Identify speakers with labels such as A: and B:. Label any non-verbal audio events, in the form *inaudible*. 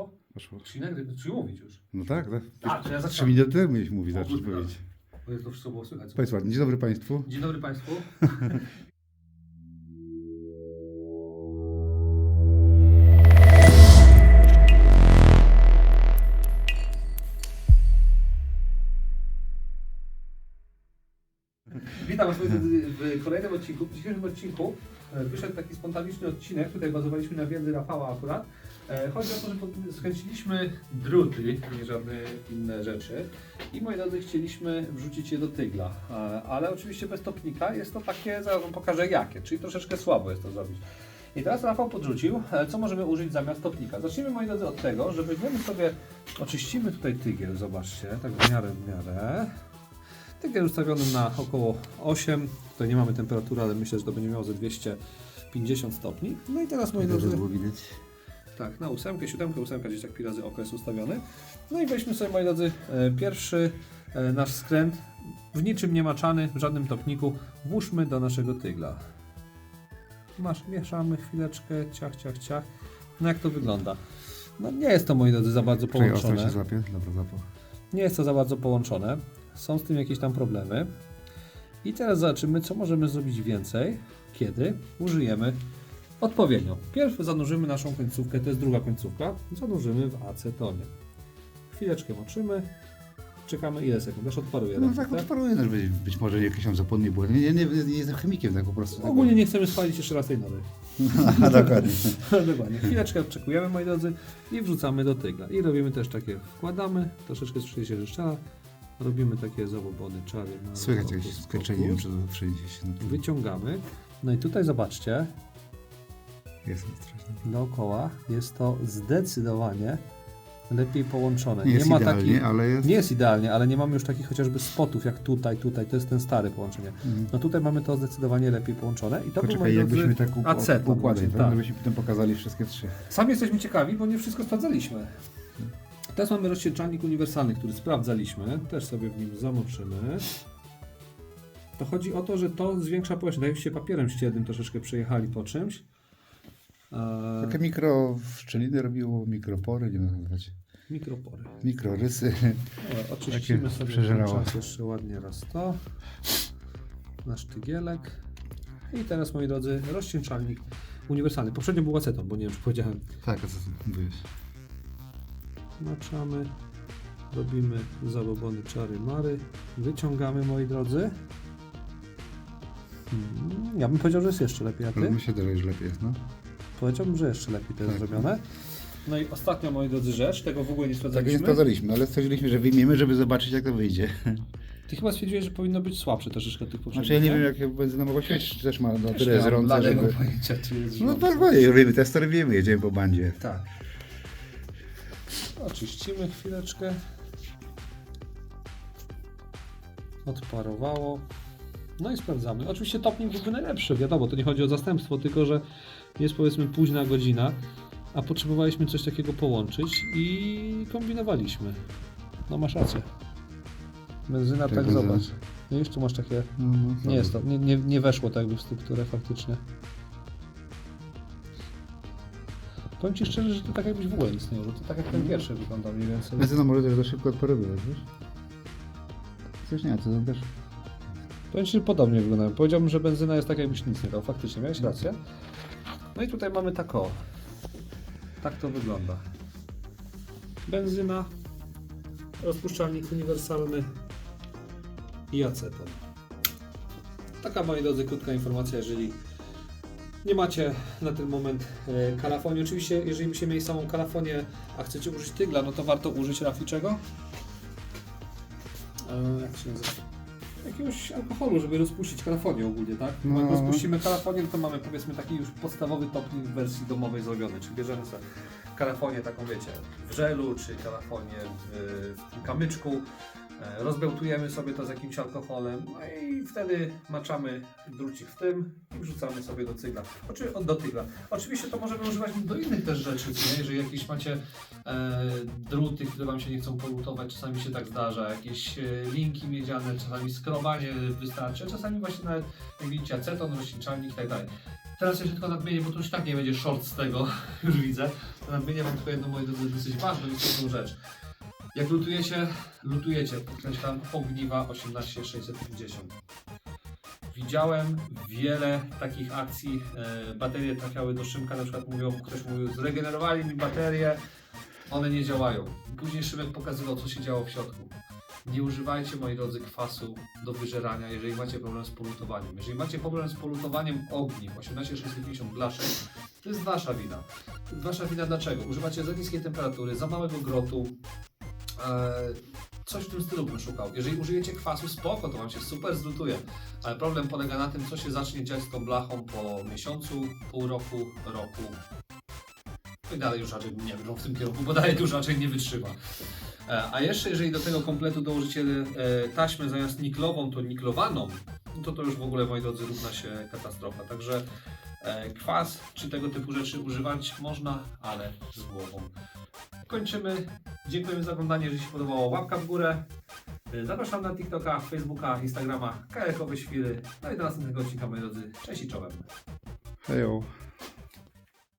A: Poszło?
B: Poszło.
A: Czyli nagry, czy mówić już?
B: No tak, tak.
A: A, to ja
B: Trzy
A: zaczynam.
B: minuty temu mieliśmy mówić,
A: O
B: zacząć
A: kurde,
B: powiedzieć.
A: Bo to wszystko było słychać.
B: Ładnie, dzień dobry Państwu.
A: Dzień dobry Państwu. *laughs* Witam Was w kolejnym odcinku. W dzisiejszym odcinku e, wyszedł taki spontaniczny odcinek. Tutaj bazowaliśmy na wiedzy Rafała akurat. E, Chodzi o to, że skręciliśmy druty, nie żadne inne rzeczy. I moi drodzy, chcieliśmy wrzucić je do tygla. E, Ale oczywiście bez topnika jest to takie, zaraz Wam pokażę jakie, czyli troszeczkę słabo jest to zrobić. I teraz Rafał podrzucił, e, co możemy użyć zamiast topnika. Zacznijmy moi drodzy od tego, że weźmiemy sobie, oczyścimy tutaj tygiel, zobaczcie, tak w miarę, w miarę. Tygiel ustawiony na około 8, tutaj nie mamy temperatury, ale myślę, że to będzie miało ze 250 stopni. No i teraz moi drodzy,
B: było widać.
A: Tak, na ósemkę, siódemkę, ósemka gdzieś tak pi razy okres ustawiony. No i weźmy sobie, moi drodzy, e, pierwszy e, nasz skręt, w niczym nie maczany, w żadnym topniku, włóżmy do naszego tygla. Masz, mieszamy chwileczkę, ciach, ciach, ciach. No jak to wygląda? No nie jest to, moi drodzy, za bardzo
B: Czekaj, ostro się
A: połączone.
B: złapie. Dobra, zapał.
A: Nie jest to za bardzo połączone. Są z tym jakieś tam problemy. I teraz zobaczymy, co możemy zrobić więcej, kiedy użyjemy odpowiednio. Pierw zanurzymy naszą końcówkę, to jest druga końcówka, zanurzymy w acetonie. Chwileczkę moczymy, czekamy ile sekund, aż odparuje.
B: No
A: nam,
B: tak odparuje, no, być, być może jakieś tam zapłonnie było. Nie, nie, nie, nie jestem chemikiem, tak po prostu.
A: Ogólnie nie chcemy spalić jeszcze raz tej nory. *laughs*
B: Dokładnie. *laughs*
A: Dokładnie. Chwileczkę odczekujemy, moi drodzy, i wrzucamy do tygla. I robimy też takie, wkładamy, troszeczkę się rzeszczela, robimy takie zabobony, czary. na
B: Słychać jakieś
A: fokus.
B: czy przejdzie się.
A: Wyciągamy. No i tutaj zobaczcie,
B: jest ostrość.
A: dookoła jest to zdecydowanie lepiej połączone.
B: Nie jest
A: ma
B: idealnie,
A: takich,
B: ale jest.
A: nie jest idealnie, ale nie mamy już takich chociażby spotów jak tutaj, tutaj, to jest ten stary połączenie.
B: Mhm.
A: No tutaj mamy to zdecydowanie lepiej połączone i to
B: Poczekaj, jakbyśmy tak uk- układali, tak?
A: tak.
B: Żebyśmy potem pokazali wszystkie trzy.
A: Sami jesteśmy ciekawi, bo nie wszystko sprawdzaliśmy. Teraz mamy rozcieńczalnik uniwersalny, który sprawdzaliśmy. Też sobie w nim zamoczymy. To chodzi o to, że to zwiększa powierzchnię. Tak jakbyście papierem ściernym troszeczkę przejechali po czymś. Eee,
B: Takie mikroszczeliny robiło, mikropory, nie wiem jak nazwać.
A: mikropory.
B: Mikrorysy.
A: Dobra, oczyścimy sobie
B: przeżerało.
A: czas jeszcze ładnie raz to. Nasz tygielek. I teraz, moi drodzy, rozcieńczalnik uniwersalny. Poprzednio był aceton, bo nie wiem, czy powiedziałem.
B: Tak, a co mówiłeś?
A: Maczamy, robimy zabobony czary mary, wyciągamy moi drodzy. Hmm, ja bym powiedział, że jest jeszcze lepiej, a ty?
B: Ale myślę, że już lepiej jest, no.
A: Powiedziałbym, że jeszcze lepiej to jest
B: Tak.
A: zrobione. No i ostatnia moi drodzy rzecz, tego w ogóle nie
B: Tak nie
A: sprawdzaliśmy.
B: sprawdzaliśmy, ale stwierdziliśmy, że wyjmiemy, żeby zobaczyć jak to wyjdzie.
A: Ty chyba stwierdziłeś, że powinno być słabsze troszeczkę tych poprzednich.
B: Znaczy ja nie wiem jak benzyna mogła świecić, czy też ma no, tyle
A: bladego
B: żeby...
A: pojęcia, czy jest
B: No
A: żrące.
B: tak, właśnie, robimy testy, robimy, jedziemy po bandzie.
A: Tak. Oczyścimy chwileczkę. Odparowało. No i sprawdzamy. Oczywiście topnik byłby najlepszy, wiadomo, to nie chodzi o zastępstwo, tylko że jest powiedzmy późna godzina, a potrzebowaliśmy coś takiego połączyć i kombinowaliśmy. No masz rację. Benzyna,
B: Tak,
A: tak zobacz. No już tu masz takie...
B: No, no,
A: Nie jest to, nie, nie, nie weszło tak jakby w strukturę faktycznie. Powiem Ci szczerze, że to tak jakbyś w ogóle nic nie użył. To tak jak ten pierwszy wygląda mniej więcej.
B: Benzyna może też za szybko odparowywać, wiesz? Coś nie, to też...
A: Powiem Ci, że podobnie wygląda. Powiedziałbym, że benzyna jest tak jakbyś nic nie dał. Faktycznie, miałeś rację. No i tutaj mamy tak o. Tak to wygląda. Benzyna, rozpuszczalnik uniwersalny i aceton. Taka, moi drodzy, krótka informacja, jeżeli nie macie na ten moment e, kalafonii. Oczywiście, jeżeli byście mieli samą kalafonię, a chcecie użyć tygla, no to warto użyć raficzego. E, jak się nazywa? Jakiegoś alkoholu, żeby rozpuścić kalafonię ogólnie, tak?
B: No.
A: Jak rozpuścimy kalafonię, to mamy powiedzmy taki już podstawowy topnik w wersji domowej zrobiony, czyli bierzemy sobie kalafonię taką, wiecie, w żelu, czy kalafonię w, w kamyczku, rozbełtujemy sobie to z jakimś alkoholem, no i wtedy maczamy drucik w tym i wrzucamy sobie do cygla. Oczy, do tygla. Oczywiście to możemy używać do innych też rzeczy, nie? jeżeli jakieś macie e, druty, które Wam się nie chcą polutować, czasami się tak zdarza, jakieś e, linki miedziane, czasami skrobanie wystarczy, czasami właśnie nawet, jak widzicie, aceton, rozcieńczalnik i tak dalej. Teraz jeszcze tylko nadmienię, bo to już tak nie będzie short z tego, *laughs* już widzę. Nadmienię wam tylko jedną, drodzy, dosyć ważną, istotną rzecz. Jak lutujecie, lutujecie, podkreślam, ogniwa 18650. Widziałem wiele takich akcji, e, baterie trafiały do Szymka, na przykład mówią, ktoś mówił, zregenerowali mi baterie, one nie działają. Później Szymek pokazywał, co się działo w środku. Nie używajcie, moi drodzy, kwasu do wyżerania, jeżeli macie problem z polutowaniem. Jeżeli macie problem z polutowaniem ogniw 18650 blaszek, to jest wasza wina. Wasza wina dlaczego? Używacie za niskiej temperatury, za małego grotu, coś w tym stylu bym szukał. Jeżeli użyjecie kwasu, spoko, to wam się super zlutuje. Ale problem polega na tym, co się zacznie dziać z tą blachą po miesiącu, pół roku, roku. No i dalej już raczej nie wiem, w tym kierunku, bo dalej już raczej nie wytrzyma. E, A jeszcze jeżeli do tego kompletu dołożycie e, taśmę zamiast niklową, to niklowaną, no to to już w ogóle, moi drodzy, równa się katastrofa. Także e, kwas czy tego typu rzeczy używać można, ale z głową. Kończymy. Dziękujemy za oglądanie. Jeżeli się podobało, łapka w górę. E, Zapraszam na TikToka, Facebooka, Instagrama, kajakowe świry. No i do następnego odcinka, moi drodzy. Cześć i czołem.
B: Hejo.